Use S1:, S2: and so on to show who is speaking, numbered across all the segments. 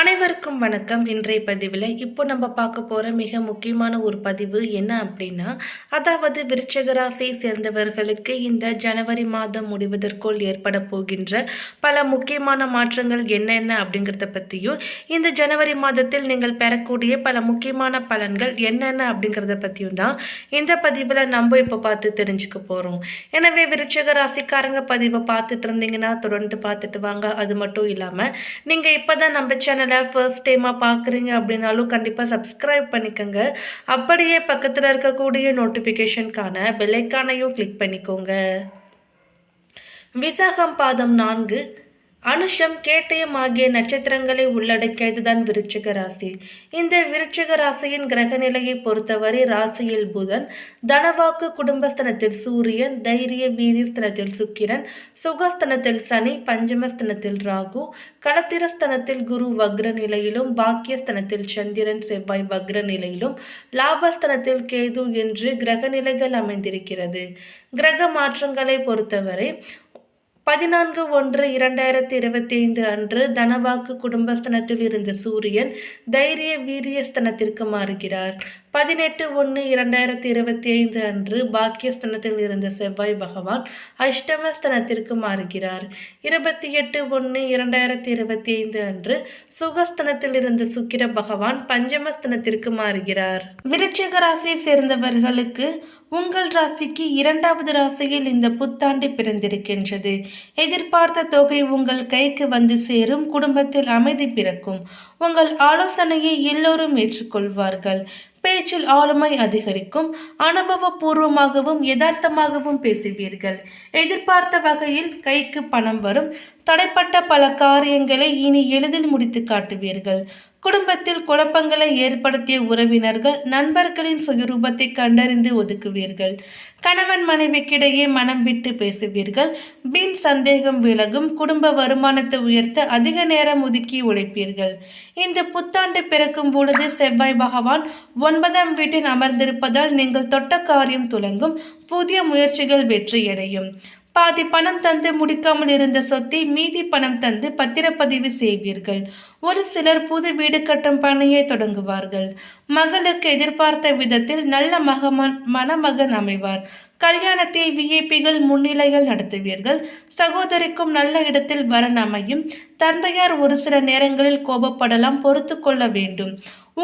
S1: அனைவருக்கும் வணக்கம். இன்றைய பதிவில் இப்போ நம்ம பார்க்க போகிற மிக முக்கியமான ஒரு பதிவு என்ன அப்படின்னா அதாவது விருச்சிக ராசியை சேர்ந்தவர்களுக்கு இந்த ஜனவரி மாதம் முடிவதற்குள் ஏற்பட போகின்ற பல முக்கியமான மாற்றங்கள் என்னென்ன அப்படிங்கிறத பற்றியும் இந்த ஜனவரி மாதத்தில் நீங்கள் பெறக்கூடிய பல முக்கியமான பலன்கள் என்னென்ன அப்படிங்கிறத பற்றியும் தான் இந்த பதிவில் நம்ம இப்போ பார்த்து தெரிஞ்சுக்க போகிறோம் எனவே விருச்சிக ராசிக்காரங்க பதிவை பார்த்துட்டு இருந்தீங்கன்னா தொடர்ந்து பார்த்துட்டு வாங்க. அது மட்டும் இல்லாமல் நீங்கள் இப்போ தான் நம்ம சேனல் ஃபர்ஸ்ட் டைமாக பார்க்குறீங்க அப்படின்னாலும் கண்டிப்பாக சப்ஸ்கிரைப் பண்ணிக்கோங்க. அப்படியே பக்கத்தில் இருக்கக்கூடிய நோட்டிஃபிகேஷனுக்கான பெல்லைக்கானையும் கிளிக் பண்ணிக்கோங்க. விசாகம் பாதம் நான்கு அனுஷம் கேட்டயம் ஆகிய நட்சத்திரங்களை உள்ளடக்கியதுதான் விருச்சிக ராசி. இந்த விருச்சிக ராசியின் கிரக நிலையை பொறுத்தவரை ராசியில் புதன் தனவாக்கு குடும்பஸ்தனத்தில் சூரியன் தைரிய வீரியஸ்தனத்தில் சுக்கிரன் சுகஸ்தனத்தில் சனி பஞ்சமஸ்தனத்தில் ராகு களத்திரஸ்தனத்தில் குரு வக்ர நிலையிலும் பாக்கியஸ்தனத்தில் சந்திரன் செவ்வாய் வக்ர நிலையிலும் லாபஸ்தனத்தில் கேது என்று கிரக நிலைகள் அமைந்திருக்கிறது. கிரக மாற்றங்களை பொறுத்தவரை பதினான்கு ஒன்று இரண்டாயிரத்தி இருபத்தி ஐந்து அன்று தனவாக்கு குடும்பஸ்தனத்தில் இருந்த சூரியன் தைரிய வீரியஸ்தனத்திற்கு மாறுகிறார். பதினெட்டு ஒன்று இரண்டாயிரத்தி இருபத்தி ஐந்து அன்று பாக்கியஸ்தனத்தில் இருந்த செவ்வாய் பகவான் அஷ்டமஸ்தனத்திற்கு மாறுகிறார். இருபத்தி எட்டு ஒன்று இரண்டாயிரத்தி இருபத்தி ஐந்து அன்று சுகஸ்தனத்தில் இருந்த சுக்கிர பகவான் பஞ்சமஸ்தனத்திற்கு மாறுகிறார். விருட்சிக ராசியை சேர்ந்தவர்களுக்கு உங்கள் ராசிக்கு இரண்டாவது ராசியில் இந்த புத்தாண்டு பிறந்திருக்கின்றது. எதிர்பார்த்த தொகை உங்கள் கைக்கு வந்து சேரும் குடும்பத்தில் அமைதி பிறக்கும். உங்கள் ஆலோசனையை எல்லோரும் ஏற்றுக்கொள்வார்கள். பேச்சில் ஆளுமை அதிகரிக்கும் அனுபவபூர்வமாகவும் யதார்த்தமாகவும் பேசுவீர்கள். எதிர்பார்த்த வகையில் கைக்கு பணம் வரும். தடைப்பட்ட பல காரியங்களை இனி எளிதில் முடித்து காட்டுவீர்கள். குடும்பத்தில் குழப்பங்களை ஏற்படுத்திய உறவினர்கள் நண்பர்களின் சுயரூபத்தை கண்டறிந்து ஒதுக்குவீர்கள். கணவன் மனைவிக்கிடையே மனம் விட்டு பேசுவீர்கள். வீண் சந்தேகம் விலகும். குடும்ப வருமானத்தை உயர்த்த அதிக நேரம் ஒதுக்கி உழைப்பீர்கள். இந்த புத்தாண்டு பிறக்கும் பொழுது செவ்வாய் பகவான் ஒன்பதாம் வீட்டில் அமர்ந்திருப்பதால் நீங்கள் தொட்ட காரியம் துலங்கும். புதிய முயற்சிகள் வெற்றியடையும். பாதி பணம் தந்து முடிக்காமல் இருந்த சொத்தை மீதி பணம் தந்து பத்திரப்பதிவு செய்வீர்கள். ஒரு சிலர் புது வீடு கட்டும் பணியை தொடங்குவார்கள். மகளுக்கு எதிர்பார்த்த விதத்தில் நல்ல மகமன் மணமகன் அமைவார். கல்யாணத்தை விஐபிகள் முன்னிலைகள் நடத்துவீர்கள். சகோதரிக்கும் நல்ல இடத்தில் வரன் அமையும். தந்தையார் ஒரு சில நேரங்களில் கோபப்படலாம் பொறுத்து கொள்ள வேண்டும்.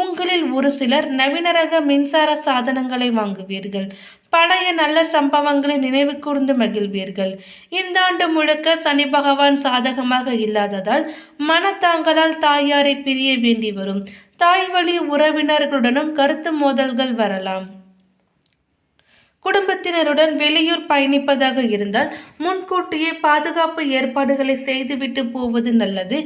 S1: உங்களில் ஒரு சிலர் நவீன ரக மின்சார சாதனங்களை வாங்குவீர்கள். பழைய நல்ல சம்பவங்களை நினைவு கூர்ந்து மகிழ்வீர்கள். இந்த ஆண்டு முழுக்க சனி பகவான் சாதகமாக இல்லாததால் மனத்தாங்களால் தாயாரை பிரிய வேண்டி வரும். தாய் வழி உறவினர்களுடனும் கருத்து மோதல்கள் வரலாம். குடும்பத்தினருடன் வெளியூர் பயணிப்பதாக இருந்தால் முன்கூட்டியே பாதுகாப்பு ஏற்பாடுகளை செய்துவிட்டு போவது நல்லது.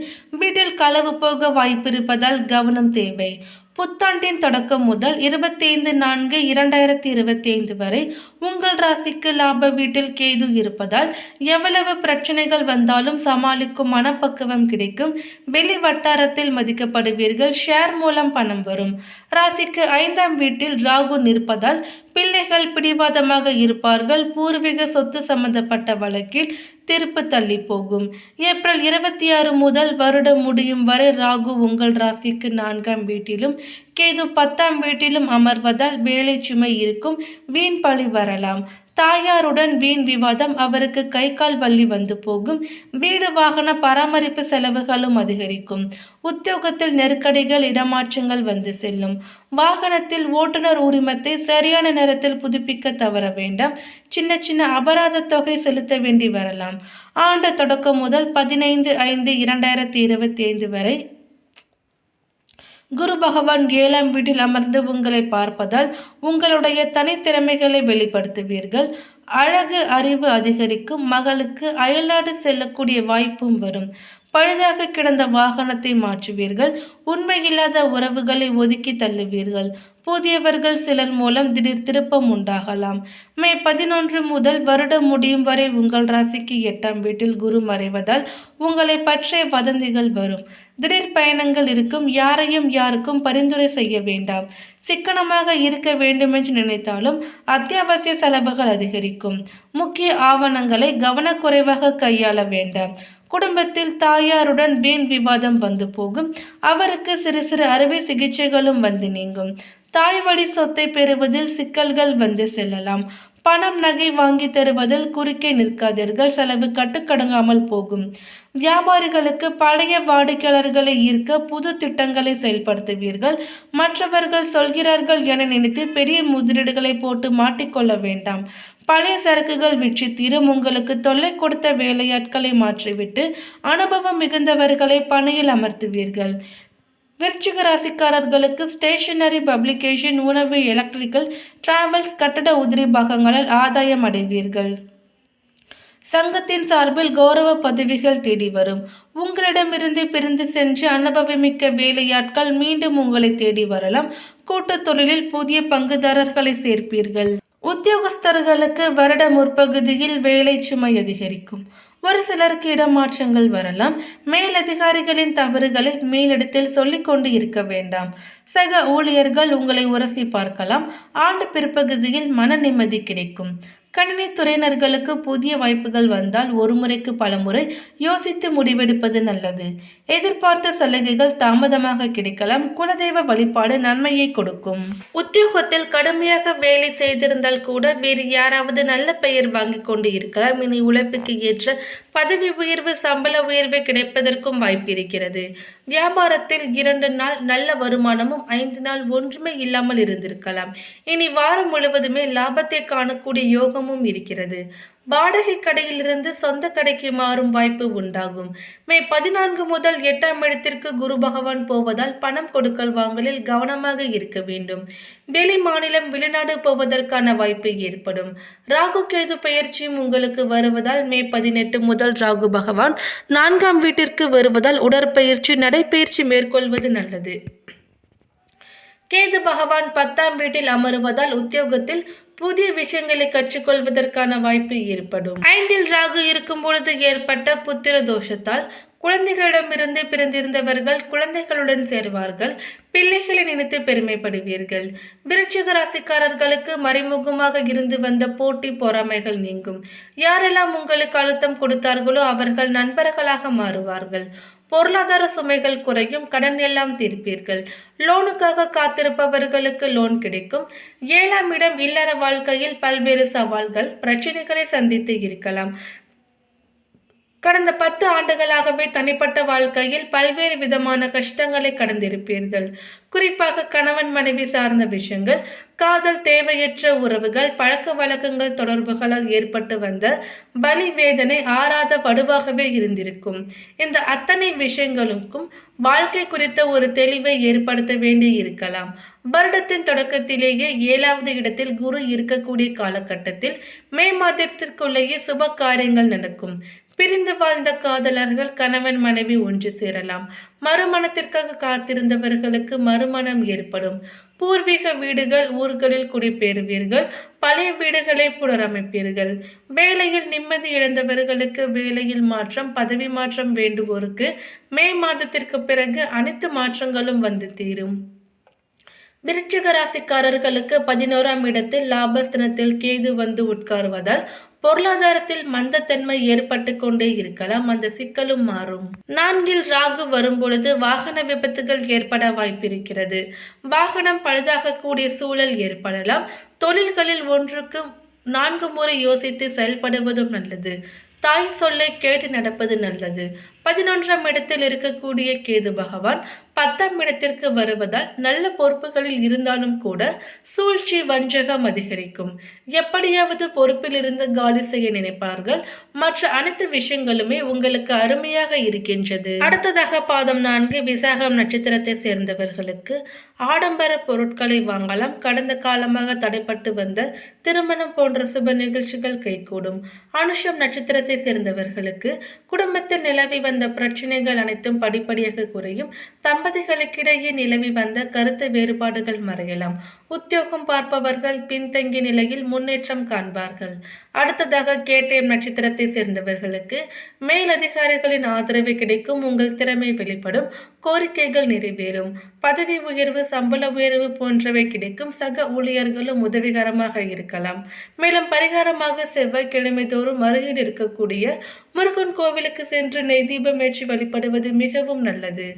S1: வீட்டில் களவு போக வாய்ப்பிருப்பதால் கவனம் தேவை. புத்தாண்டின் தொடக்கம் முதல் இருபத்தி ஐந்து நான்கு இரண்டாயிரத்தி இருபத்தி ஐந்து வரை உங்கள் ராசிக்கு லாப வீட்டில் கேது இருப்பதால் எவ்வளவு பிரச்சனைகள் வந்தாலும் சமாளிக்கும் மனப்பக்குவம் கிடைக்கும். வெளி வட்டாரத்தில் மதிக்கப்படுவீர்கள். ஷேர் மூலம் பணம் வரும். ராசிக்கு ஐந்தாம் வீட்டில் ராகு நிற்பதால் பிள்ளைகள் பிடிவாதமாக இருப்பார்கள். பூர்வீக சொத்து சம்பந்தப்பட்ட வழக்கில் தீர்ப்பு தள்ளி போகும். ஏப்ரல் இருபத்தி ஆறு முதல் வருடம் முடியும் வரை ராகு உங்கள் ராசிக்கு நான்காம் வீட்டிலும் கேது பத்தாம் வீட்டிலும் அமர்வதால் வேலை சுமை இருக்கும். வீண் பழி வரலாம். தாயாருடன் வீண் விவாதம் அவருக்கு கை கால் வள்ளி வந்து போகும். வீடு வாகன பராமரிப்பு செலவுகளும் அதிகரிக்கும். உத்தியோகத்தில் நெருக்கடிகள் இடமாற்றங்கள் வந்து செல்லும். வாகனத்தில் ஓட்டுநர் உரிமத்தை சரியான நேரத்தில் புதுப்பிக்க தவற வேண்டாம். சின்ன சின்ன அபராத தொகை செலுத்த வேண்டி வரலாம். ஆண்டு தொடக்கம் முதல் பதினைந்து ஐந்து இரண்டாயிரத்தி இருபத்தி ஐந்து வரை குரு பகவான் ஏழாம் வீட்டில் அமர்ந்து உங்களை பார்ப்பதால் உங்களுடைய தனித்திறமைகளை வெளிப்படுத்துவீர்கள். அழகு அறிவு அதிகரிக்கும் மகளுக்கு அயல்நாடு செல்லக்கூடிய வாய்ப்பும் வரும். பழுதாக கிடந்த வாகனத்தை மாற்றுவீர்கள். உண்மையில்லாத உறவுகளை ஒதுக்கி தள்ளுவீர்கள். புதியவர்கள் சிலர் மூலம் திடீர் திருப்பம் உண்டாகலாம். மே பதினொன்று முதல் வருடம் முடியும் வரை உங்கள் ராசிக்கு எட்டாம் வீட்டில் குரு மறைவதால் உங்களை பற்றிய வதந்திகள் வரும். திடீர் பயணங்கள் இருக்கும். யாரையும் யாருக்கும் பரிந்துரை செய்ய வேண்டாம். சிக்கனமாக இருக்க வேண்டுமென்று நினைத்தாலும் அத்தியாவசிய செலவுகள் அதிகரிக்கும். முக்கிய ஆவணங்களை கவனக்குறைவாக கையாள வேண்டாம். குடும்பத்தில் தாயாருடன் வீண் விவாதம் வந்து போகும். அவருக்கு சிறு சிறு அறுவை சிகிச்சைகளும் வந்து நீங்கும். தாய் வழி சொத்தை பெறுவதில் சிக்கல்கள் வந்து செல்லலாம். பணம் நகை வாங்கி தருவதில் குறுக்கே நிற்காதீர்கள். செலவு கட்டுக்கடங்காமல் போகும். வியாபாரிகளுக்கு பழைய வாடிக்கையாளர்களை ஈர்க்க புது திட்டங்களை செயல்படுத்துவீர்கள். மற்றவர்கள் சொல்கிறார்கள் என நினைத்து பெரிய முதலீடுகளை போட்டு மாட்டிக்கொள்ள வேண்டாம். பழைய சரக்குகள் விற்று தீரும். உங்களுக்கு தொல்லை கொடுத்த வேலையாட்களை மாற்றிவிட்டு அனுபவம் மிகுந்தவர்களை பணியில் அமர்த்துவீர்கள். விருச்சிக ராசிக்காரர்களுக்கு ஸ்டேஷனரி பப்ளிகேஷன் உணவு எலக்ட்ரிக்கல் டிராவல்ஸ் கட்டட உதிரி பாகங்களால் ஆதாயம் அடைவீர்கள். சங்கத்தின் சார்பில் கௌரவ பதவிகள் தேடி வரும். உங்களிடமிருந்து பிரிந்து சென்று அனுபவமிக்க வேலையாட்கள் மீண்டும் உங்களை தேடி வரலாம். கூட்டுத் தொழிலில் புதிய பங்குதாரர்களை சேர்ப்பீர்கள். உத்தியோகஸ்தர்களுக்கு வருட முற்பகுதியில் வேலை சுமை அதிகரிக்கும். ஒரு சிலருக்கு இடமாற்றங்கள் வரலாம். மேலதிகாரிகளின் தவறுகளை மேலிடத்தில் சொல்லிக்கொண்டு இருக்க வேண்டாம். சக ஊழியர்கள் உங்களை உரசி பார்க்கலாம். ஆண்டு பிற்பகுதியில் மன நிம்மதி கிடைக்கும். கணினி துறையினர்களுக்கு புதிய வாய்ப்புகள் வந்தால் ஒரு முறைக்கு பல முறை யோசித்து முடிவெடுப்பது நல்லது. எதிர்பார்த்த சலுகைகள் தாமதமாக கிடைக்கலாம். குலதெய்வ வழிபாடு நன்மையை கொடுக்கும். உத்தியோகத்தில் கடுமையாக வேலை செய்திருந்தால் கூட வேறு யாராவது நல்ல பெயர் வாங்கி கொண்டு இருக்கலாம். இனி உழைப்புக்கு ஏற்ற பதவி உயர்வு சம்பள உயர்வு கிடைப்பதற்கும் வாய்ப்பு இருக்கிறது. வியாபாரத்தில் இரண்டு நாள் நல்ல வருமானமும் ஐந்து நாள் ஒன்றுமே இல்லாமல் இருந்திருக்கலாம். இனி வாரம் முழுவதுமே லாபத்தை காணக்கூடிய யோகமும் இருக்கிறது. வாடகை கடையிலிருந்து சொந்த கடைக்கு மாறும் வாய்ப்பு உண்டாகும். மே பதினான்கு முதல் எட்டாம் இடத்திற்கு குரு பகவான் போவதால் பணம் கொடுக்கல் வாங்கலில் கவனமாக இருக்க வேண்டும். வெளி மாநிலம் வெளிநாடு போவதற்கான வாய்ப்பு ஏற்படும். ராகு கேது பயிற்சியும் உங்களுக்கு வருவதால் மே பதினெட்டு முதல் ராகு பகவான் நான்காம் வீட்டிற்கு வருவதால் உடற்பயிற்சி நடைப்பயிற்சி மேற்கொள்வது நல்லது. கேது பகவான் பத்தாம் வீட்டில் அமருவதால் உத்தியோகத்தில் புதிய விஷயங்களை கற்றுக்கொள்வதற்கான வாய்ப்பு ஏற்படும். ஐந்தில் ராகு இருக்கும் பொழுது ஏற்பட்ட புத்திர தோஷத்தால் குழந்தைகளிடமிருந்து பிறந்திருந்தவர்கள் குழந்தைகளுடன் சேர்வார்கள். பிள்ளைகளை நினைத்து பெருமைப்படுவீர்கள். விருட்சிக ராசிக்காரர்களுக்கு மறைமுகமாக இருந்து வந்த போட்டி பொறாமைகள் நீங்கும். யாரெல்லாம் உங்களுக்கு அழுத்தம் கொடுத்தார்களோ அவர்கள் நண்பர்களாக மாறுவார்கள். பொருளாதார சுமைகள் குறையும் கடன் எல்லாம் தீர்ப்பீர்கள். லோனுக்காக காத்திருப்பவர்களுக்கு லோன் கிடைக்கும். ஏழாம் இடம் இல்லற வாழ்க்கையில் பல்வேறு சவால்கள் பிரச்சனைகளை சந்தித்து இருக்கலாம். கடந்த பத்து ஆண்டுகளாகவே தனிப்பட்ட வாழ்க்கையில் பல்வேறு விதமான கஷ்டங்களை கடந்திருப்பீர்கள். குறிப்பாக கணவன் மனைவி சார்ந்த விஷயங்கள் காதல் தேவையற்ற உறவுகள் பழக்க வழக்கங்கள் தொடர்புகளால் ஏற்பட்டு வந்த பலி வேதனை ஆறாத வடுவாகவே இருந்திருக்கும். இந்த அத்தனை விஷயங்களுக்கும் வாழ்க்கை குறித்த ஒரு தெளிவை ஏற்படுத்த வேண்டி இருக்கலாம். வருடத்தின் தொடக்கத்திலேயே ஏழாவது இடத்தில் குரு இருக்கக்கூடிய காலகட்டத்தில் மே மாதத்திற்குள்ளேயே சுப காரியங்கள் நடக்கும். பிரிந்து வாழ்ந்த காதலர்கள் கணவன் மனைவி ஒன்று சேரலாம். மறுமணத்திற்காக காத்திருந்தவர்களுக்கு மறுமணம் ஏற்படும். பூர்வீக வீடுகள் ஊர்களில் குடிபெறுவீர்கள் பழைய வீடுகளை புனரமைப்பீர்கள். வேலையில் நிம்மதி இழந்தவர்களுக்கு வேலையில் மாற்றம் பதவி மாற்றம் வேண்டுவோருக்கு மே மாதத்திற்கு பிறகு அனைத்து மாற்றங்களும் வந்து தீரும். விருச்சிக ராசிக்காரர்களுக்கு பதினோராம் இடத்தில் லாபஸ்தனத்தில் கேது வந்து உட்காருவதால் பொருளாதாரத்தில் மந்தத்தன்மை ஏற்பட்டு கொண்டே இருக்கலாம். அந்த சிக்கலும் மாறும். நான்கில் ராகு வரும்பொழுது வாகன விபத்துகள் ஏற்பட வாய்ப்பிருக்கிறது. வாகனம் பழுதாகக்கூடிய சூழல் ஏற்படலாம். தொழில்களில் ஒன்றுக்கு நான்கு முறை யோசித்து செயல்படுவதும் நல்லது. தாய் சொல்லை கேட்டு நடப்பது நல்லது. பதினொன்றாம் இடத்தில் இருக்கக்கூடிய கேது பகவான் பத்தாம் இடத்திற்கு வருவதால் நல்ல பொறுப்புகளில் இருந்தாலும் கூட சூழ்ச்சி வஞ்சகம் அதிகரிக்கும். எப்படியாவது பொறுப்பில் இருந்து காலி செய்ய நினைப்பார்கள். மற்ற அனைத்து விஷயங்களுமே உங்களுக்கு அருமையாக இருக்கின்றது. அடுத்ததாக பாதம் நான்கு விசாகம் நட்சத்திரத்தை சேர்ந்தவர்களுக்கு ஆடம்பர பொருட்களை வாங்கலாம். கடந்த காலமாக தடைப்பட்டு வந்த திருமணம் போன்ற சுப நிகழ்ச்சிகள் கைகூடும். அனுஷம் நட்சத்திரத்தை சேர்ந்தவர்களுக்கு குடும்பத்தில் நிலவி வந்த பிரச்சனைகள் அனைத்தும் படிப்படியாக குறையும். தம்பதிகளுக்கிடையே நிலவி வந்த கருத்து வேறுபாடுகள் மறையலாம். உத்தியோகம் பார்ப்பவர்கள் பின்தங்கிய நிலையில் முன்னேற்றம் காண்பார்கள். அடுத்ததாக கேடிஎம் நட்சத்திரத்தை சேர்ந்தவர்களுக்கு மேலதிகாரிகளின் ஆதரவு கிடைக்கும் உங்கள் திறமை வெளிப்படும் கோரிக்கைகள் நிறைவேறும் பதவி உயர்வு சம்பள உயர்வு போன்றவை கிடைக்கும் சக ஊழியர்களும் உதவிகரமாக இருக்கலாம். மேலும் பரிகாரமாக செவ்வாய்க்கிழமை தோறும் அருகில் இருக்கக்கூடிய முருகன் கோவிலுக்கு சென்று நெய் தீபம் ஏற்றி வழிபடுவது மிகவும் நல்லது.